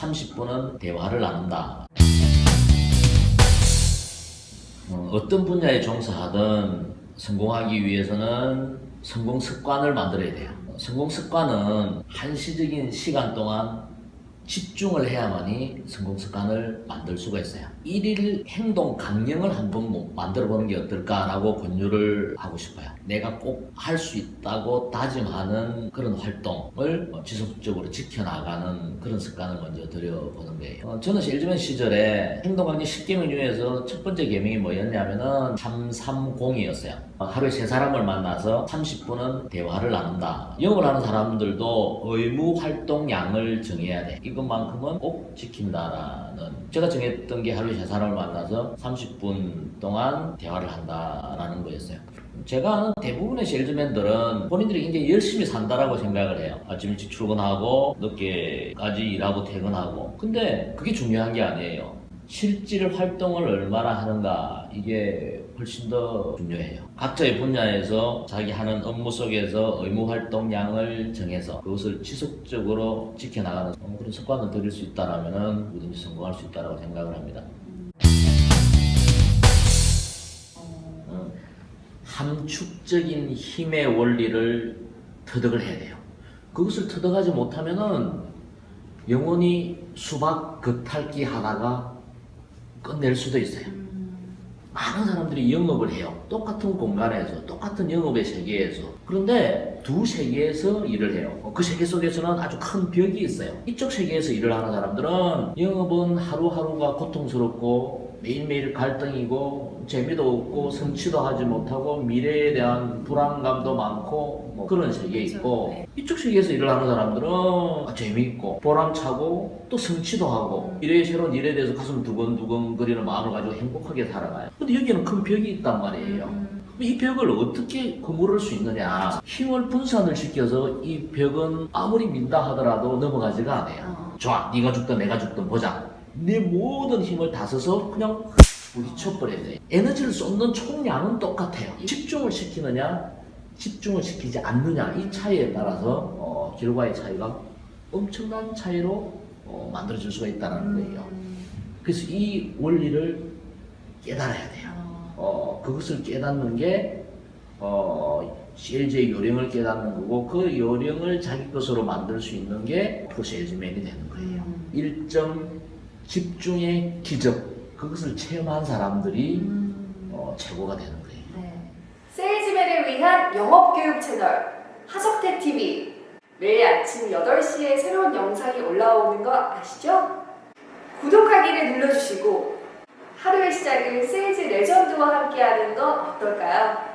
30분은 대화를 나눈다. 어, 어떤 분야에 종사하든 성공하기 위해서는 성공 습관을 만들어야 돼요. 성공 습관은 한시적인 시간 동안 집중을 해야만이 성공 습관을 만들 수가 있어요. 일일 행동 강령을 한번 뭐 만들어 보는 게 어떨까라고 권유를 하고 싶어요. 내가 꼭 할 수 있다고 다짐하는 그런 활동을 어, 지속적으로 지켜나가는 그런 습관을 먼저 들여보는 거예요. 어, 저는 셀즈맨 시절에 행동 강령 10개명 중에서 첫 번째 계명이 뭐였냐면은 330이었어요. 어, 하루에 세 사람을 만나서 30분은 대화를 나눈다. 영업을 하는 사람들도 의무 활동량을 정해야 돼. 이 것만큼은 꼭 지킨다라는. 제가 정했던 게 하루에 세 사람을 만나서 30분 동안 대화를 한다라는 거였어요. 제가 아는 대부분의 셀즈맨들은 본인들이 굉장히 열심히 산다라고 생각을 해요. 아침 일찍 출근하고 늦게까지 일하고 퇴근하고. 근데 그게 중요한 게 아니에요. 실질 활동을 얼마나 하는가 이게 훨씬 더 중요해요. 각자의 분야에서 자기 하는 업무 속에서 의무 활동량을 정해서 그것을 지속적으로 지켜나가는 그런 습관을 들일 수 있다라면 누구든지 성공할 수 있다라고 생각을 합니다. 어, 함축적인 힘의 원리를 터득을 해야 돼요. 그것을 터득하지 못하면은 영원히 수박 겉핥기 하다가 끝낼 수도 있어요. 많은 사람들이 영업을 해요. 똑같은 공간에서, 똑같은 영업의 세계에서. 그런데 두 세계에서 일을 해요. 그 세계 속에서는 아주 큰 벽이 있어요. 이쪽 세계에서 일을 하는 사람들은 영업은 하루하루가 고통스럽고 매일매일 갈등이고 재미도 없고 성취도 하지 못하고 미래에 대한 불안감도 많고 뭐 그런 세계에 그렇죠. 있고 네. 이쪽 세계에서 일을 하는 사람들은 아, 재미있고 보람차고 또 성취도 하고 미래의 새로운 일에 대해서 가슴 두근두근 거리는 마음을 가지고 행복하게 살아가요. 근데 여기는 큰 벽이 있단 말이에요. 음. 이 벽을 어떻게 허물을 수 있느냐? 힘을 분산을 시켜서 이 벽은 아무리 민다 하더라도 넘어가지가 않아요. 어. 좋아, 네가 죽든 내가 죽든 보자. 내 모든 힘을 다 써서 그냥 부딪혀버려야 돼. 에너지를 쏟는 총량은 똑같아요. 집중을 시키느냐, 집중을 시키지 않느냐 이 차이에 따라서 어, 결과의 차이가 엄청난 차이로 어, 만들어질 수가 있다는 거예요. 그래서 이 원리를 깨달아야 돼요. 어. 어, 그것을 깨닫는 게, 어, CLG의 요령을 깨닫는 거고, 그 요령을 자기 것으로 만들 수 있는 게 프로세일즈맨이 되는 거예요. 음. 일정 집중의 기적, 그것을 체험한 사람들이 음. 어, 최고가 되는 거예요. 네. 세일즈맨을 위한 영업교육 채널 하석태 TV 매일 아침 8시에 새로운 영상이 올라오는 거 아시죠? 구독하기를 눌러주시고 하루의 시작을 세일즈 레전드와 함께하는 거 어떨까요?